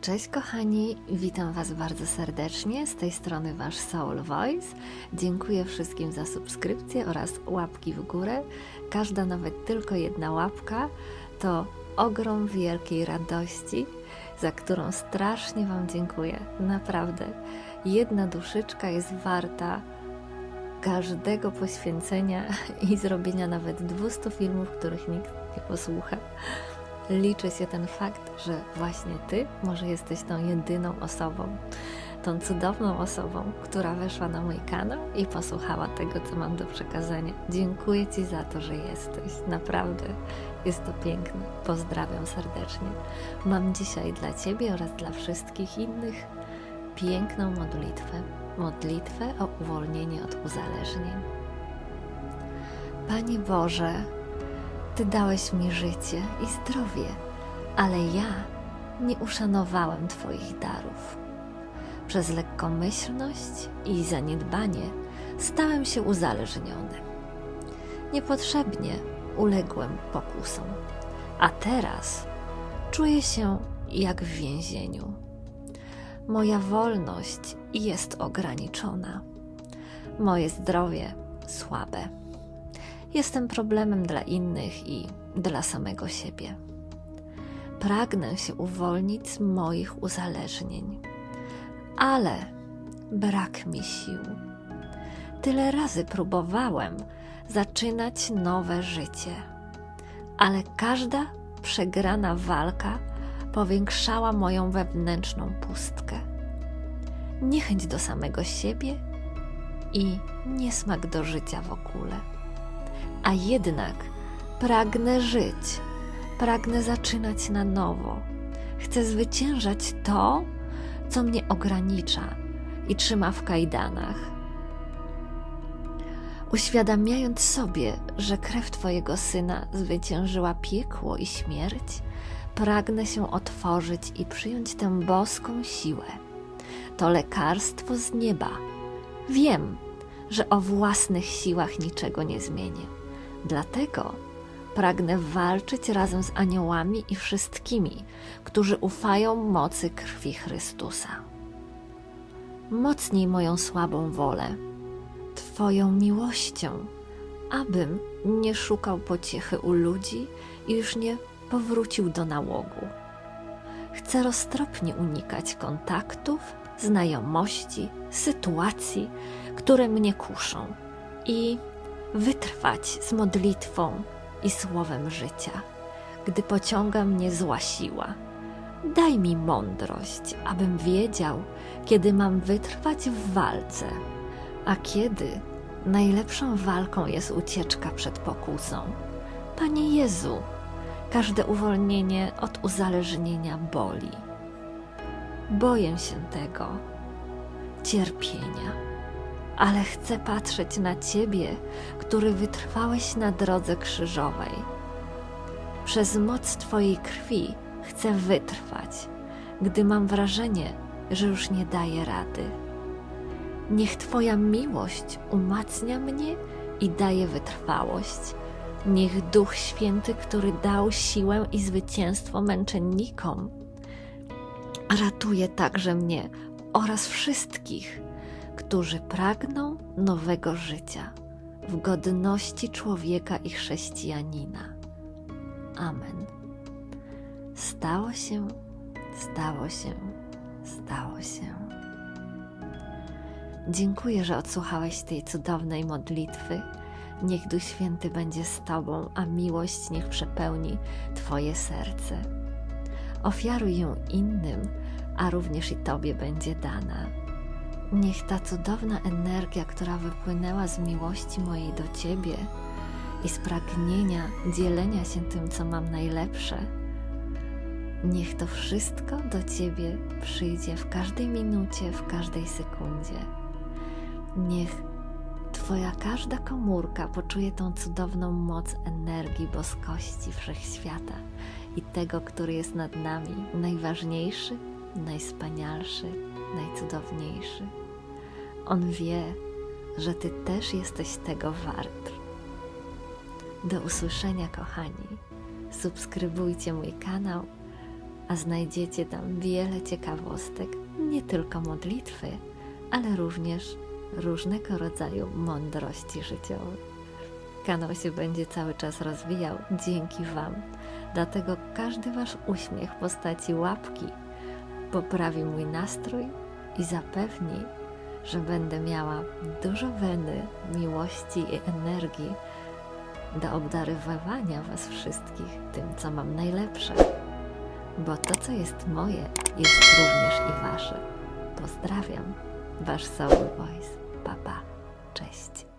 Cześć kochani, witam Was bardzo serdecznie. Z tej strony Wasz Soul Voice. Dziękuję wszystkim za subskrypcję oraz łapki w górę. Każda, nawet tylko jedna łapka, to ogrom wielkiej radości, za którą strasznie Wam dziękuję. Naprawdę. Jedna duszyczka jest warta każdego poświęcenia i zrobienia nawet 200 filmów, których nikt nie posłucha liczy się ten fakt, że właśnie Ty może jesteś tą jedyną osobą, tą cudowną osobą, która weszła na mój kanał i posłuchała tego, co mam do przekazania. Dziękuję Ci za to, że jesteś. Naprawdę jest to piękne. Pozdrawiam serdecznie. Mam dzisiaj dla Ciebie oraz dla wszystkich innych piękną modlitwę. Modlitwę o uwolnienie od uzależnień. Panie Boże, ty dałeś mi życie i zdrowie, ale ja nie uszanowałem Twoich darów. Przez lekkomyślność i zaniedbanie stałem się uzależniony. Niepotrzebnie uległem pokusom, a teraz czuję się jak w więzieniu. Moja wolność jest ograniczona, moje zdrowie słabe. Jestem problemem dla innych i dla samego siebie. Pragnę się uwolnić z moich uzależnień, ale brak mi sił. Tyle razy próbowałem zaczynać nowe życie, ale każda przegrana walka powiększała moją wewnętrzną pustkę. Niechęć do samego siebie i niesmak do życia w ogóle a jednak pragnę żyć, pragnę zaczynać na nowo. Chcę zwyciężać to, co mnie ogranicza i trzyma w kajdanach. Uświadamiając sobie, że krew Twojego syna zwyciężyła piekło i śmierć, pragnę się otworzyć i przyjąć tę boską siłę. To lekarstwo z nieba. Wiem, że o własnych siłach niczego nie zmienię Dlatego pragnę walczyć razem z aniołami i wszystkimi, którzy ufają mocy krwi Chrystusa. Mocniej moją słabą wolę, Twoją miłością, abym nie szukał pociechy u ludzi i już nie powrócił do nałogu. Chcę roztropnie unikać kontaktów, znajomości, sytuacji, które mnie kuszą i wytrwać z modlitwą i słowem życia, gdy pociąga mnie zła siła. Daj mi mądrość, abym wiedział, kiedy mam wytrwać w walce, a kiedy najlepszą walką jest ucieczka przed pokusą. Panie Jezu, każde uwolnienie od uzależnienia boli. Boję się tego cierpienia ale chcę patrzeć na Ciebie, który wytrwałeś na drodze krzyżowej. Przez moc Twojej krwi chcę wytrwać, gdy mam wrażenie, że już nie daję rady. Niech Twoja miłość umacnia mnie i daje wytrwałość. Niech Duch Święty, który dał siłę i zwycięstwo męczennikom, ratuje także mnie oraz wszystkich, którzy pragną nowego życia w godności człowieka i chrześcijanina. Amen. Stało się, stało się, stało się. Dziękuję, że odsłuchałeś tej cudownej modlitwy. Niech Duch Święty będzie z Tobą, a miłość niech przepełni Twoje serce. Ofiaruj ją innym, a również i Tobie będzie dana Niech ta cudowna energia, która wypłynęła z miłości mojej do Ciebie i z pragnienia dzielenia się tym, co mam najlepsze, niech to wszystko do Ciebie przyjdzie w każdej minucie, w każdej sekundzie. Niech Twoja każda komórka poczuje tą cudowną moc energii boskości wszechświata i tego, który jest nad nami, najważniejszy, najspanialszy, najcudowniejszy. On wie, że Ty też jesteś tego wart. Do usłyszenia, kochani. Subskrybujcie mój kanał, a znajdziecie tam wiele ciekawostek, nie tylko modlitwy, ale również różnego rodzaju mądrości życiowe. Kanał się będzie cały czas rozwijał dzięki Wam, dlatego każdy Wasz uśmiech w postaci łapki poprawi mój nastrój i zapewni, że będę miała dużo weny, miłości i energii do obdarowywania Was wszystkich tym, co mam najlepsze. Bo to, co jest moje, jest również i Wasze. Pozdrawiam, Wasz Soul Voice. Papa. Pa. Cześć.